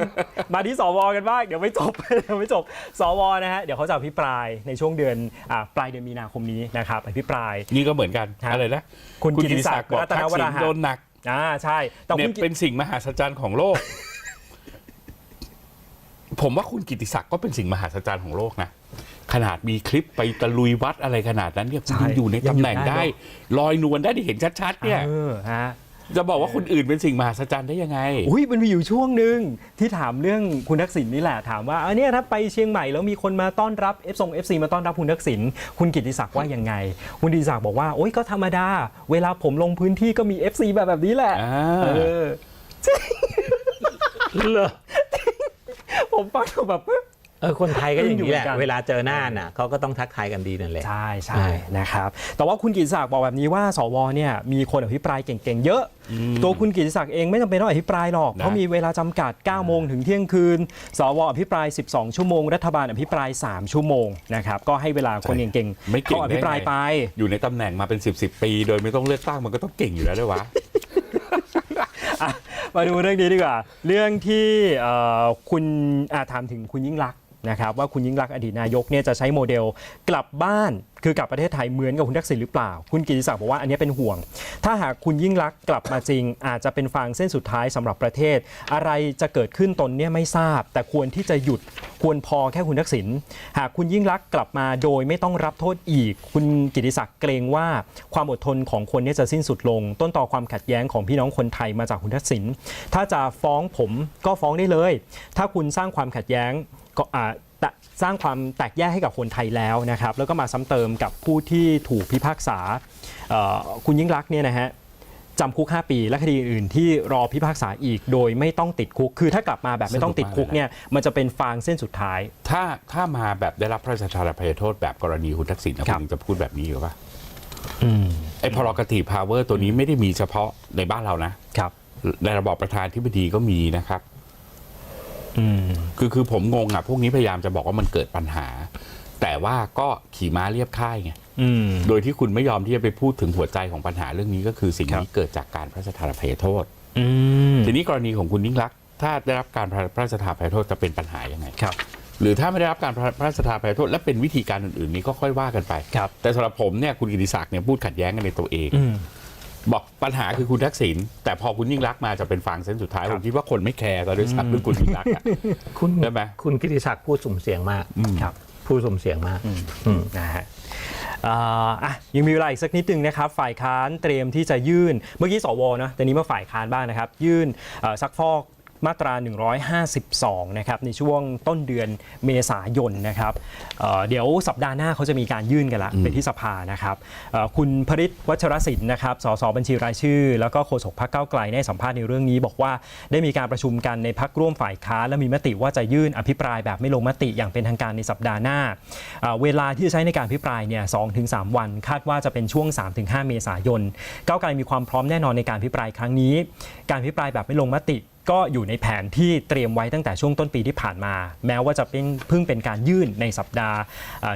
มาที่สวกันบ้างเดี๋ยวไม่จบ เดี๋ยวไม่จบสวนะฮะเดี๋ยวเขาจะอภิปรายในช่วงเดือนอ่าปลายเดือนมีนาคมนี้นะครับอภิปราย นี่ก็เหมือนกันฮะอะไรนะคุณกิติศักดิ์บอกรัตนทักวษิราณหะโดนหนักอ่าใช่แต่เนี่คุยณกิเป็นสิ่งมหัศจรรย์ของโลก ผมว่าคุณกิติศักดิ์ก็เป็นสิ่งมหัศจรรย์ของโลกนะ ขนาดมีคลิปไปตะลุยวัดอะไรขนาดนั้นเนี่ยคุณยังอยู่ในตำแหน่งได้ ลอยนวลได้ที่เห็นชัดๆเนี่ยเออฮะจะบอกว่าคนอื่นเป็นสิ่งมหัศจรรย์ได้ยังไง อุ้ยมันมีอยู่ช่วงหนึ่งที่ถามเรื่องคุณทักษิณนี่แหละถามว่าเออเนี่ยถ้าไปเชียงใหม่แล้วมีคนมาต้อนรับเอฟซงเอฟซีมาต้อนรับคุณทักษิณคุณกิติศักดิ์ว่ายังไง คุณกิติศักดิ์บอกว่าโอ้ยก็ธรรมดา เวลาผมลงพื้นที่ก็มี FC แบบแบบนี้แหละอ่าเออเหรอ ผมฟังแล้วแบบ เออคนไทยก็อย่างนี้แหละอยู่เหมือนกัน เวลาเจอหน้าน่ะเขาก็ต้องทักทายกันดีนั่นแหละใช่ใช่ใช่นะครับ แต่ว่าคุณกิติศักดิ์บอกแบบนี้ว่าสวเนี่ยมีคนอภิปรายเก่งๆ เยอะ ตัวคุณกิติศักดิ์เองไม่จำเป็นต้องอภิปรายหรอกนะเพราะมีเวลาจำกัด 9 โมงถึงเที่ยงคืน สวอภิปราย 12 ชั่วโมง รัฐบาลอภิปราย 3 ชั่วโมงนะครับ ก็ให้เวลาคนเก่งไม่ๆเก่งเขาอภิปรายไป อยู่ในตำแหน่งมาเป็น 10บสปี โดยไม่ต้องเลือกตั้งมันก็ต้องเก่งอยู่แล้วด้วยวะอะ มาดูเรื่องนี้ดีกว่า เรื่องที่เอ่อคุณอาถามถึงคุณยิ่งรักษณ์ นะครับว่าคุณยิ่งรักอดีตนายกเนี่ยจะใช้โมเดลกลับบ้านคือกลับประเทศไทยเหมือนกับคุณทักษิณหรือเปล่า คุณกิติศักดิ์บอกว่าอันนี้เป็นห่วง ถ้าหากคุณยิ่งรักกลับมาจริง อาจจะเป็นฟางเส้นสุดท้ายสำหรับประเทศ อะไรจะเกิดขึ้นตนเนี่ยไม่ทราบ แต่ควรที่จะหยุดควรพอแค่คุณทักษิณหากคุณยิ่งรักกลับมาโดยไม่ต้องรับโทษอีก คุณกิติศักดิ์เกรงว่าความอดทนของคนเนี่ยจะสิ้นสุดลง ต้นต่อความขัดแย้งของพี่น้องคนไทยมาจากคุณทักษิณถ้าจะฟ้องผมก็ฟ้องได้เลย ถ้าคุณสร้างความขัดแย้ง ก็อ่าตะสร้างความแตกแยกให้กับคนไทยแล้วนะครับ แล้วก็มาซ้ำเติมกับผู้ที่ถูกพิพากษาเอ่อคุณยิ่งรักษณ์เนี่ยนะฮะจำคุก 5 ปี และคดีอื่นที่รอพิพากษาอีก โดยไม่ต้องติดคุก คือถ้ากลับมาแบบไม่ต้องติดคุกเนี่ยมันจะเป็นฟางเส้นสุดท้าย ถ้าถ้ามาแบบได้รับพระราชทานอภัยโทษแบบกรณีคุณทักษิณนะครัคุบณยังจะพูดแบบนี้อยู่ปะไอ้พรกติพาวเวอร์ตัวนี้ไม่ได้มีเฉพาะในบ้านเรานะ ครับ ในระบอบประธานที่บดีก็มีนะครับ อืมคือคือผมงงอะพวกนี้พยายามจะบอกว่ามันเกิดปัญหา แต่ว่าก็ขี่ม้าเรียบค่ายไงอืม โดยที่คุณไม่ยอมที่จะไปพูดถึงหัวใจของปัญหาเรื่องนี้ก็คือสิ่งนี้เกิดจากการพระราชทานอภัยโทษ อืมทีนี้กรณีของคุณยิ่งรักษณ์ถ้าได้รับการพระราชทานอภัยโทษจะเป็นปัญหายังไง ครับ หรือถ้าไม่ได้รับการพระราชทานอภัยโทษและเป็นวิธีการอื่นๆ นี้ก็ค่อยว่ากันไป ครับแต่สำหรับผมเนี่ยคุณกิติศักดิ์เนี่ยพูดขัดแย้งกันในตัวเอง อืม บอกปัญหาคือคุณทักษิณแต่พอคุณยิ่งรักษณ์มาจะเป็นฟางเส้นสุดท้ายครัผบมคิดว่าคนไม่แคร์ตอนด้วยซ้ำเรื่องคุณยิ่งรักษณ์อะ คุณใช่ไหม คุณกิติศักดิ์พูดสุ่มเสียงมากครับพูดสุ่มเสียงมากอืม นะฮะเอ่ออะยังมีเวลาอีกสักนิดนึงนะครับ ฝ่ายค้านเตรียมที่จะยื่น เมื่อกี้สวนะแต่นี้มาฝ่ายค้านบ้างนะครับ ยื่นเอ่อซักฟอก มาตรา 152 นะครับในช่วงต้นเดือนเมษายนนะครับเเดี๋ยวสัปดาห์หน้าเขาจะมีการยื่นกันละไปที่สภานะครับคุณพริตวัชรศิลป์นะครับสสบัญชีรายชื่อ แล้วก็โฆษกพรรคก้าไกลได้สัมภาษณ์ในเรื่องนี้ บอกว่าได้มีการประชุมกันในพักร่วมฝ่ายค้านและมีมติว่าจะยื่นอภิปรายแบบไม่ลงมติอย่างเป็นทางการในสัปดาห์หน้าเเวลาที่จะใช้ในการพิปรายเนี่ยสถึงสวัน คาดว่าจะเป็นช่วง 3-5 เมษายน เก้าไกลมีความพร้อมแน่นอนในการพิปรายครั้งนี้ การพิปรายแบบไม่ลงมติ ก็อยู่ในแผนที่เตรียมไว้ตั้งแต่ช่วงต้นปีที่ผ่านมา แม้ว่าจะเป็นเพิ่งเป็นการยื่นในสัปดาห์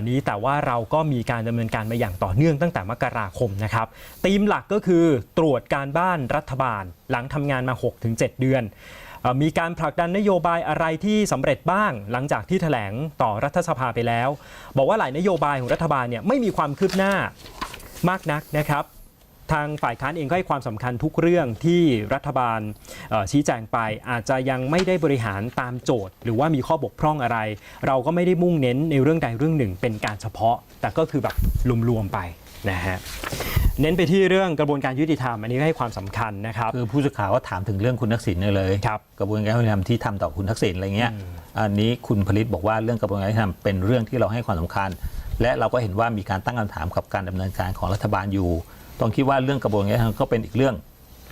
นี้แต่ว่าเราก็มีการดำเนินการมาอย่างต่อเนื่องตั้งแต่มกราคมนะครับธีมหลักก็คือตรวจการบ้านรัฐบาล หลังทำงานมา 6-7 เดือนเอ่อมีการผลักดันนโยบายอะไรที่สำเร็จบ้าง หลังจากที่แถลงต่อรัฐสภาไปแล้ว บอกว่าหลายนโยบายของรัฐบาลเนี่ยไม่มีความคืบหน้ามากนักนะครับ ทางฝ่ายค้านเองก็ให้ความสำคัญทุกเรื่องที่รัฐบาลเอ่อชี้แจงไป อาจจะยังไม่ได้บริหารตามโจทย์ หรือว่ามีข้อบกพร่องอะไร เราก็ไม่ได้มุ่งเน้นในเรื่องใดเรื่องหนึ่งเป็นการเฉพาะ แต่ก็คือแบบรวมๆไปนะฮะเน้นไปที่เรื่องกระบวนการยุติธรรมอันนี้ก็ให้ความสำคัญนะครับคือผู้สื่อข่าวก็ถามถึงเรื่องคุณทักษิณเนี่ยเลยครับกระบวนการยุติธรรมที่ทำต่อคุณทักษิณอะไรเงี้ยอันนี้คุณผลิตบอกว่าเรื่องกระบวนการยุติธรรมเป็นเรื่องที่เราให้ความสำคัญ และเราก็เห็นว่ามีการตั้งคำถามกับการดำเนินการของรัฐบาลอยู่ ต้องคิดว่าเรื่องกระบวนการก็เป็นอีกเรื่อง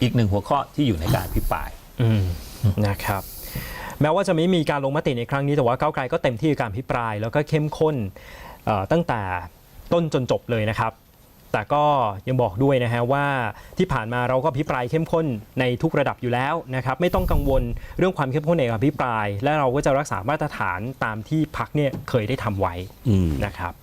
อีกหนึ่งหัวข้อที่อยู่ในการอภิปรายอืมนะครับ แม้ว่าจะไม่มีการลงมติในครั้งนี้แต่ว่าก้าวไกลก็เต็มที่กับการพิปราย แล้วก็เข้มข้นเอ่อตั้งแต่ต้นจนจบเลยนะครับ แต่ก็ยังบอกด้วยนะฮะว่าที่ผ่านมาเราก็พิปรายเข้มข้นในทุกระดับอยู่แล้วนะครับ ไม่ต้องกังวลเรื่องความเข้มข้นในการพิปราย และเราก็จะรักษามาตรฐานตามที่พักเนี่ยเคยได้ทำไว้อืม นะครับ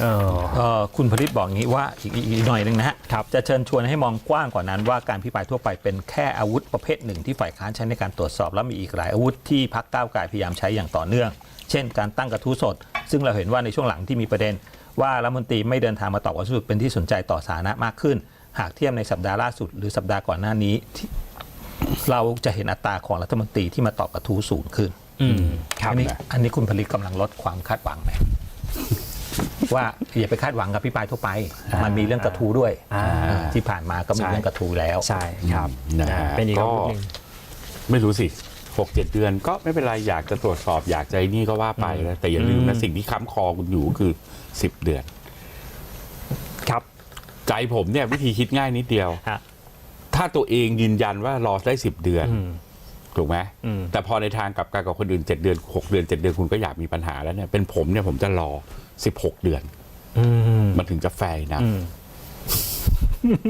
เออเอ่อคุณผลิตบอกอย่างนี้ว่าอีกอีกอีกหน่อยหนึ่งนะฮะครับจะเชิญชวนให้มองกว้างกว่านั้นว่าการพิปรายทั่วไปเป็นแค่อาวุธประเภทหนึ่งที่ฝ่ายค้านใช้ในการตรวจสอบ และมีอีกหลายอาวุธที่พักก้าวไกลพยายามใช้อย่างต่อเนื่อง เช่น การตั้งกระทู้สด ซึ่งเราเห็นว่าในช่วงหลังที่มีประเด็น ว่ารัฐมนตรีไม่เดินทางมาตอบกระทู้สดเป็นที่สนใจต่อสาธารณะมากขึ้น หากเทียบในสัปดาห์ล่าสุด หรือสัปดาห์ก่อนหน้านี้ที่เราจะเห็นอัตราของรัฐมนตรีที่มาตอบกระทู้สูงขึ้นอืมครับ อันนี้อันนี้คุณผลิตกำลังลดความคาดหวังไหม ว่าอย่าไปคาดหวังกับพี่ปลายทั่วไป มันมีเรื่องกระทูด้วยอ่าที่ผ่านมาก็มีใช่เรื่องกระทูแล้วใช่ครับนะฮะเป็นอีกอาวุธหนึ่งไม่รู้สิหกเจ็ดเดือนก็ไม่เป็นไร อยากจะตรวจสอบอยากจะไอ้นี่ก็ว่าไปนะแต่อย่าลืมนะอืมสิ่งที่ค้ำคอคุณอยู่ก็คือสิบเดือน ครับ ใจผมเนี่ยวิธีคิดง่ายนิดเดียวฮะถ้าตัวเองยืนยันว่ารอได้สิบเดือนอืม ถูกไหมอืมแต่พอในทางกลับกันกับคนอื่น 7 เดือน 6 เดือน 7 เดือนคุณก็อยากมีปัญหาแล้วเนี่ยเป็นผมเนี่ยผมจะรอ 16 เดือนอืมมันถึงจะแฟร์นะอืม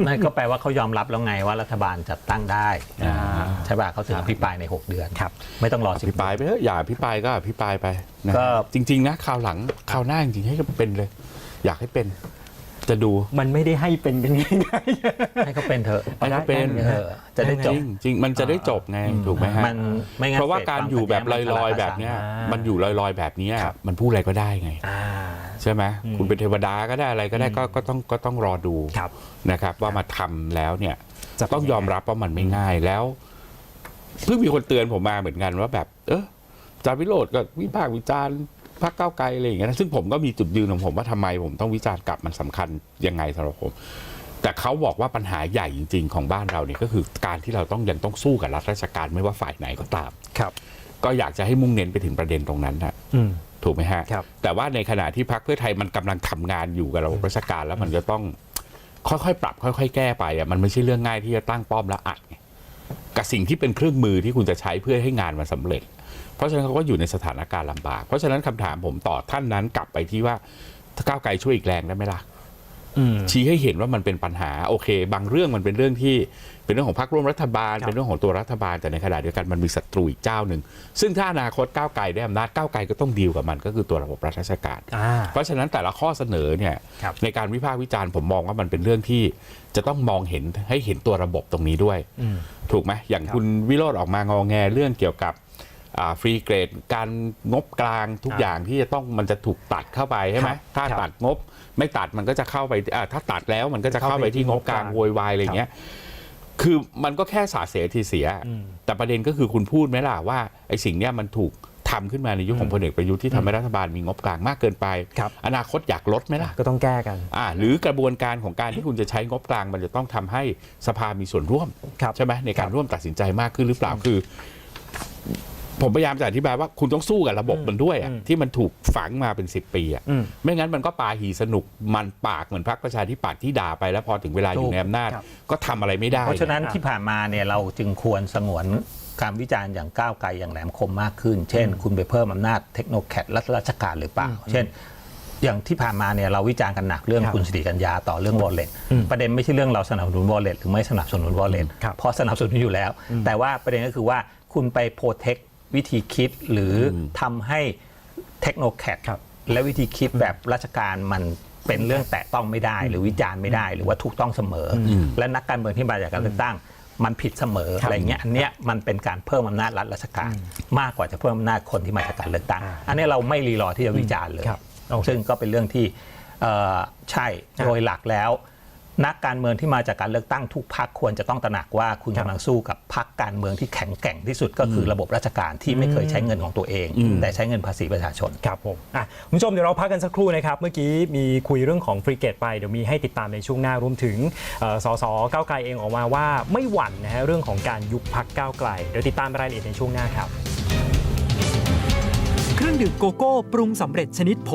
นั่นก็แปลว่าเขายอมรับแล้วไงว่ารัฐบาลจัดตั้งได้อ่าใช่ป่ะเขาถึงอภิปรายใน 6 เดือนครับ ไม่ต้องรออสิภิปรายไปเถอะอย่าอภิปรายก็อภิปรายไปนะก็จริง ๆ นะคราวหลังคราวหน้าจริงๆให้เป็นเลย อยากให้เป็น จะดู มันไม่ได้ให้เป็นกันง่ายให้เขาเป็นเถอะให้เขาเป็นเออจะได้จจบ ริงจริงมันจะได้จบไงถูกไหมฮะมันไม่งั้นเพราะว่าการอยู่แบบลอยๆแบบเนี้ย มันอยู่ลอยๆแบบเนี้ยมันพูดอะไรก็ได้ไงๆอ่า ใช่ไหมคุณเป็นเทวดาก็ได้อะไรก็ได้ก็ก็ต้องก็ต้องรอดูครับนะครับว่ามาทำแล้วเนี่ยจะเป็นต้องยอมรับว่ามันไม่ง่ายแล้วเพิ่งมีคนเตือนผมมาเหมือนกันว่าแบบ เอออาจารย์วิโรธก็วิพากษ์วิจารณ์ พรรคก้าวไกลอะไรอย่างเงี้ยนะซึ่งผมก็มีจุดยืนของผมว่าทำไมผมต้องวิจารณ์กลับมันสำคัญยังไงสำหรับผม แต่เขาบอกว่าปัญหาใหญ่จริง ๆ ของบ้านเราเนี่ยก็คือการที่เราต้องยังต้องสู้กับรัฐราชการไม่ว่าฝ่ายไหนก็ตามครับ ก็อยากจะให้มุ่งเน้นไปถึงประเด็นตรงนั้นนะอืมถูกไหมฮะครับแต่ว่าในขณะที่พรรคเพื่อไทยมันกำลังทำงานอยู่กับระบบราชการแล้วมันจะต้องค่อยๆ ปรับ ค่อย ๆ แก้ไปอะมันไม่ใช่เรื่องง่ายที่จะตั้งป้อมแล้วอัดไงกับสิ่งที่เป็นเครื่องมือที่คุณจะใช้เพื่อให้งานมันสำเร็จเพ ราะฉะนั้นเขาก็อยู่ในสถานการณ์ลำบาก เพราะฉะนั้นคำถามผมต่อท่านนั้นกลับไปที่ว่าถ้าก้าวไกลช่วยอีกแรงได้ไหมล่ะอืมชี้ให้เห็นว่ามันเป็นปัญหาโอเค บางเรื่องมันเป็นเรื่องที่เป็นเรื่องของพรรคร่วมรัฐบาลครับเป็นเรื่องของตัวรัฐบาลแต่ในขณะเดียวกันมันมีศัตรูอีกเจ้าหนึ่งซึ่งถ้าอนาคตก้าวไกลได้อำนาจก้าวไกลก็ต้องดีลกับมันก็คือตัวระบบรัฐราชการอ่าเพราะฉะนั้นแต่ละข้อเสนอเนี่ยครับในการวิพากษ์วิจารณ์ผมมองว่ามันเป็นเรื่องที่จะต้องมองเห็นให้เห็นตัวระบบตรงนี้ด้วยอืมถูกไหมอย่างครับคุณวิโรธออกมางอแงเรื่องเกี่ยวกับ ฟรีเกรดการงบกลางทุกครับอย่างที่จะต้องมันจะถูกตัดเข้าไปใช่ไหมครับถ้าครับตัดงบ ไม่ตัดมันก็จะเข้าไปอ่าถ้าตัดแล้วมันก็จะเข้าไปที่งบกลางโวยวายอะไรอย่างเงี้ยคือมันก็แค่สาเสียทีเสียอืมแต่ประเด็นก็คือคุณพูดไหมล่ะว่าไอ้สิ่งเนี้ยมันถูกทำขึ้นมาในยุคของพลเอกประยุทธ์ที่ทำให้รัฐบาลมีงบกลางมากเกินไปครับอนาคตอยากลดไหมล่ะ ก็ต้องแก้กันอ่าหรือกระบวนการของการที่คุณจะใช้งบกลาง มันจะต้องทำให้สภามีส่วนร่วมครับใช่ไหมในการร่วมตัดสินใจมากขึ้นหรือเปล่าคือ ผมพยายามจะอธิบายว่าคุณต้องสู้กับระบบมันด้วยอะอืมที่มันถูกฝังมาเป็นสิบปีอะอืมไม่งั้นมันก็ปาหีสนุกมันปากเหมือนพรรคประชาธิปัตย์ที่ด่าไปแล้วพอถึงเวลาอยู่ในอำนาจครับก็ทำอะไรไม่ได้ เพราะฉะนั้นครับที่ผ่านมาเนี่ยเราจึงควรสงวนการวิจารณ์อย่างก้าวไกลอย่างแหลมคมมากขึ้น เช่น คุณไปเพิ่มอำนาจเทคโนแคดรัฐราชการหรือเปล่า เช่น อย่างที่ผ่านมาเนี่ยเราวิจารณ์กันหนักเรื่องครับคุณสิริกัญญาต่อเรื่องวอลเล็ตอืมประเด็นไม่ใช่เรื่องเราสนับสนุนวอลเล็ตหรือไม่สนับสนุนวอลเล็ตครับเพราะสนับสนุนอยู่แล้ว แต่ว่าประเด็นก็คือว่าคุณไปโปรเทค วิธีคิดหรืออทำให้เทคโนแคดครับและวิธีคิดแบบราชการมันเป็นเรื่องแตะต้องไม่ได้ หรือวิจารณ์ไม่ได้หรือว่าถูกต้องเสมออและนักการเมืองที่มาจากการเลือกตั้งมันผิดเสมออะไรเงี้ยอันเนี้ยมันเป็นการเพิ่มอำนาจรัฐราชการ มากกว่าจะเพิ่มอำนาจคนที่มาจากการเลือกตั้ง อันนี้เราไม่รีรอที่จะวิจารณ์เลยครับซึ่งก็เป็นเรื่องที่เอ่อใช่โดยหลักแล้ว นักการเมืองที่มาจากการเลือกตั้งทุกพรรคควรจะต้องตระหนักว่าคุณครับกำลังสู้กับพรรคการเมืองที่แข็งแกร่งที่สุดก็คือระบบราชการที่ไม่เคยใช้เงินของตัวเอง แต่ใช้เงินภาษีประชาชน ครับผมอะคุณผู้ชมเดี๋ยวเราพักกันสักครู่นะครับ เมื่อกี้มีคุยเรื่องของฟรีเกตไป เดี๋ยวมีให้ติดตามในช่วงหน้ารวมถึงเอ่อสสก้าวไกลเองออกมาว่าไม่หวั่นนะฮะเรื่องของการยุบพักก้าวไกลเดี๋ยวติดตามรายละเอียดในช่วงหน้าครับ เครื่องดื่มโกโก้ปรุงสำเร็จชนิดผง